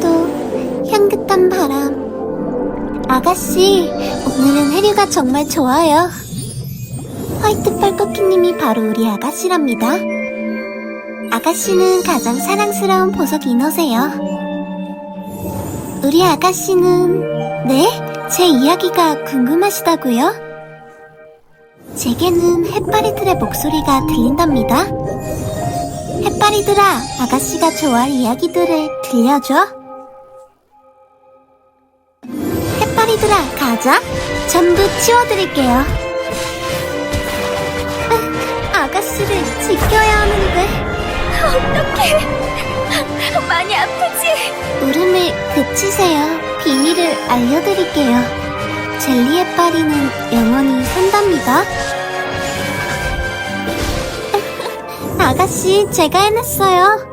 파도, 향긋한 바람. 아가씨, 오늘은 해류가 정말 좋아요. 화이트 펄커키님이 바로 우리 아가씨랍니다. 아가씨는 가장 사랑스러운 보석 인어세요. 우리 아가씨는, 네? 제 이야기가 궁금하시다고요? 제게는 햇바리들의 목소리가 들린답니다. 햇바리들아, 아가씨가 좋아할 이야기들을 들려줘. 햇바리들아, 가자. 전부 치워드릴게요. 아, 아가씨를 지켜야 하는데. 어떡해. 많이 아프지? 울음을 그치세요. 비밀을 알려드릴게요. 젤리 햇바리는 영원히 산답니다. 아가씨, 제가 해냈어요.